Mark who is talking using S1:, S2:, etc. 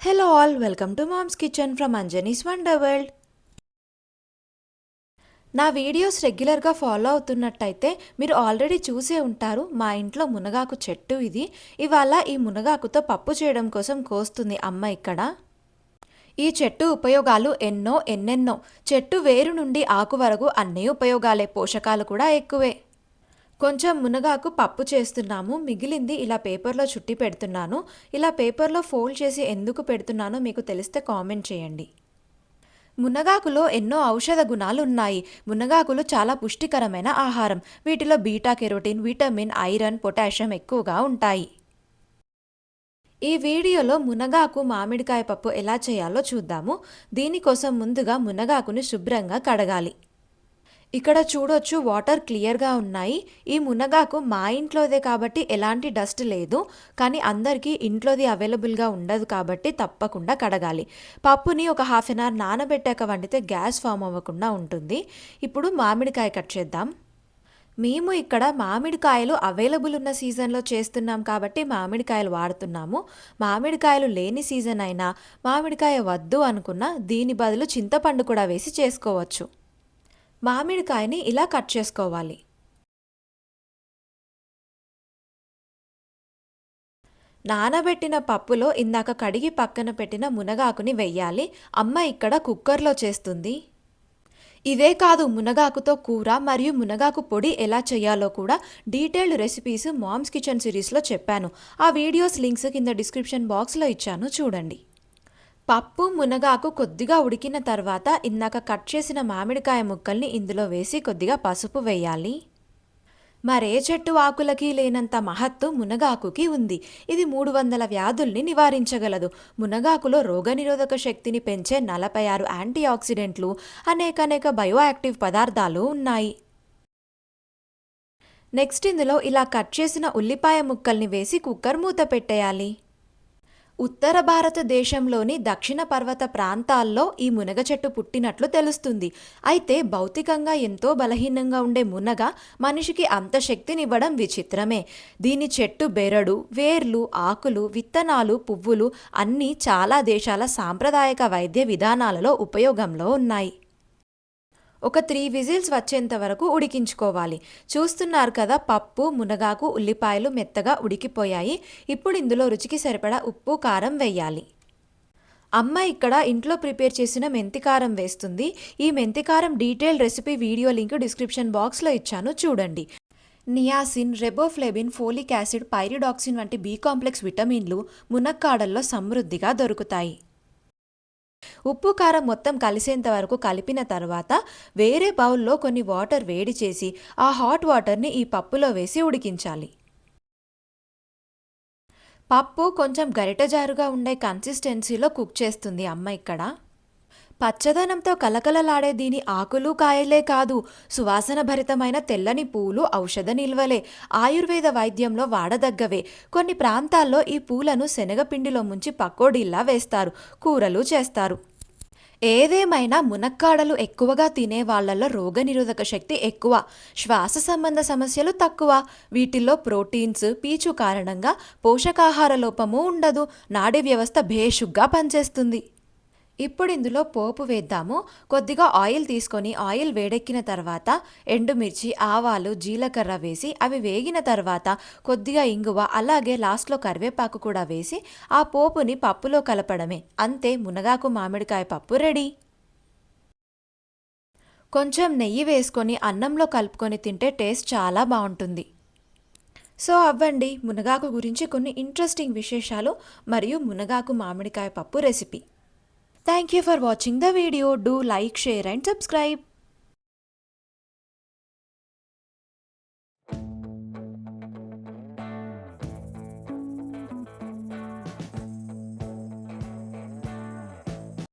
S1: Hello all welcome to mom's kitchen from Anjani's wonder world నా videos రెగ్యులర్గా follow అవుతున్నట్టయితే మీరు ఆల్రెడీ చూసే ఉంటారు మా ఇంట్లో మునగాకు చెట్టు ఇది. ఇవాళ ఈ మునగాకుతో పప్పు చేయడం కోసం కోస్తుంది అమ్మ ఇక్కడ. ఈ చెట్టు ఉపయోగాలు ఎన్నో ఎన్నెన్నో. చెట్టు వేరు నుండి ఆకు వరకు అన్ని ఉపయోగాలే పోషకాలు కూడా ఎక్కువే. కొంచెం మునగాకు పప్పు చేస్తున్నాము మిగిలింది ఇలా పేపర్లో చుట్టి పెడుతున్నాను. ఇలా పేపర్లో ఫోల్డ్ చేసి ఎందుకు పెడుతున్నానో మీకు తెలిస్తే కామెంట్ చేయండి. మునగాకులో ఎన్నో ఔషధ గుణాలు ఉన్నాయి. మునగాకులు చాలా పుష్టికరమైన ఆహారం. వీటిలో beta carotene vitamin iron potassium ఎక్కువగా ఉంటాయి. ఈ వీడియోలో మునగాకు మామిడికాయ పప్పు ఎలా చేయాలో చూద్దాము. దీనికోసం ముందుగా మునగాకుని శుభ్రంగా కడగాలి. ఇక్కడ చూడొచ్చు వాటర్ క్లియర్గా ఉన్నాయి. ఈ మునగాకు మా ఇంట్లోదే కాబట్టి ఎలాంటి డస్ట్ లేదు. కానీ అందరికీ ఇంట్లోది అవైలబుల్గా ఉండదు కాబట్టి తప్పకుండా కడగాలి. పప్పుని ఒక హాఫ్ అన్ అవర్ నానబెట్టాక వండితే గ్యాస్ ఫామ్ అవ్వకుండా ఉంటుంది. ఇప్పుడు మామిడికాయ కట్ చేద్దాం. మేము ఇక్కడ మామిడికాయలు అవైలబుల్ ఉన్న సీజన్లో చేస్తున్నాం కాబట్టి మామిడికాయలు వాడుతున్నాము. మామిడికాయలు లేని సీజన్ అయినా మామిడికాయ వద్దు అనుకున్నా దీని బదులు చింతపండు కూడా వేసి చేసుకోవచ్చు. మామిడికాయని ఇలా కట్ చేసుకోవాలి. నానబెట్టిన పప్పులో ఇందాక కడిగి పక్కన పెట్టిన మునగాకుని వెయ్యాలి. అమ్మ ఇక్కడ కుక్కర్లో చేస్తుంది. ఇదే కాదు మునగాకుతో కూర మరియు మునగాకు పొడి ఎలా చేయాలో కూడా డీటెయిల్డ్ రెసిపీస్ మామ్స్ కిచెన్ సిరీస్లో చెప్పాను. ఆ వీడియోస్ లింక్స్ కింద డిస్క్రిప్షన్ బాక్స్లో ఇచ్చాను. చూడండి. పప్పు మునగాకు కొద్దిగా ఉడికిన తర్వాత ఇందాక కట్ చేసిన మామిడికాయ ముక్కల్ని ఇందులో వేసి కొద్దిగా పసుపు వేయాలి. మరే చెట్టు ఆకులకి లేనంత మహత్తు మునగాకుకి ఉంది. ఇది మూడు వందల వ్యాధుల్ని నివారించగలదు. మునగాకులో రోగనిరోధక శక్తిని పెంచే నలభై ఆరు యాంటీ ఆక్సిడెంట్లు అనేక అనేక బయోయాక్టివ్ పదార్థాలు ఉన్నాయి. నెక్స్ట్ ఇందులో ఇలా కట్ చేసిన ఉల్లిపాయ ముక్కల్ని వేసి కుక్కర్ మూత పెట్టేయాలి. ఉత్తర భారతదేశంలోని దక్షిణ పర్వత ప్రాంతాల్లో ఈ మునగ చెట్టు పుట్టినట్లు తెలుస్తుంది. అయితే భౌతికంగా ఎంతో బలహీనంగా ఉండే మునగ మనిషికి అంత శక్తినివ్వడం విచిత్రమే. దీని చెట్టు బెరడు వేర్లు ఆకులు విత్తనాలు పువ్వులు అన్నీ చాలా దేశాల సాంప్రదాయక వైద్య విధానాలలో ఉపయోగంలో ఉన్నాయి. ఒక త్రీ విజిల్స్ వచ్చేంత వరకు ఉడికించుకోవాలి. చూస్తున్నారు కదా పప్పు మునగాకు ఉల్లిపాయలు మెత్తగా ఉడికిపోయాయి. ఇప్పుడు ఇందులో రుచికి సరిపడా ఉప్పు కారం వేయాలి. అమ్మ ఇక్కడ ఇంట్లో ప్రిపేర్ చేసిన మెంతికారం వేస్తుంది. ఈ మెంతికారం detail recipe video link description బాక్స్లో ఇచ్చాను చూడండి. Niacin riboflavin folic acid pyridoxine వంటి బి కాంప్లెక్స్ విటమిన్లు మునక్కాడల్లో సమృద్ధిగా దొరుకుతాయి. ఉప్పు కారం మొత్తం కలిసేంత వరకు కలిపిన తర్వాత వేరే బౌల్లో కొన్ని వాటర్ వేడి చేసి ఆ హాట్ వాటర్ని ఈ పప్పులో వేసి ఉడికించాలి. పప్పు కొంచెం గరిటజారుగా ఉండే కన్సిస్టెన్సీలో కుక్ చేస్తుంది అమ్మ ఇక్కడ. పచ్చదనంతో కలకలలాడే దీని ఆకులు కాయలే కాదు సువాసన భరితమైన తెల్లని పూలు ఔషధ నిల్వలే ఆయుర్వేద వైద్యంలో వాడదగ్గవే. కొన్ని ప్రాంతాల్లో ఈ పూలను శనగపిండిలో ముంచి పకోడీల్లా వేస్తారు కూరలు చేస్తారు. ఏదేమైనా మునక్కాడలు ఎక్కువగా తినే వాళ్ళలో రోగనిరోధక శక్తి ఎక్కువ. శ్వాస సంబంధ సమస్యలు తక్కువ. వీటిల్లో ప్రోటీన్స్ పీచు కారణంగా పోషకాహార లోపము ఉండదు. నాడీ వ్యవస్థ భేషుగ్గా పనిచేస్తుంది. ఇప్పుడు ఇందులో పోపు వేద్దాము. కొద్దిగా ఆయిల్ తీసుకొని ఆయిల్ వేడెక్కిన తర్వాత ఎండుమిర్చి ఆవాలు జీలకర్ర వేసి అవి వేగిన తర్వాత కొద్దిగా ఇంగువ అలాగే లాస్ట్లో కరివేపాకు కూడా వేసి ఆ పోపుని పప్పులో కలపడమే. అంతే మునగాకు మామిడికాయ పప్పు రెడీ. కొంచెం నెయ్యి వేసుకొని అన్నంలో కలుపుకొని తింటే టేస్ట్ చాలా బాగుంటుంది. సో అవ్వండి. మునగాకు గురించి కొన్ని ఇంట్రెస్టింగ్ విశేషాలు మరియు మునగాకు మామిడికాయ పప్పు recipe. Thank you for watching the video. Do like, share and subscribe.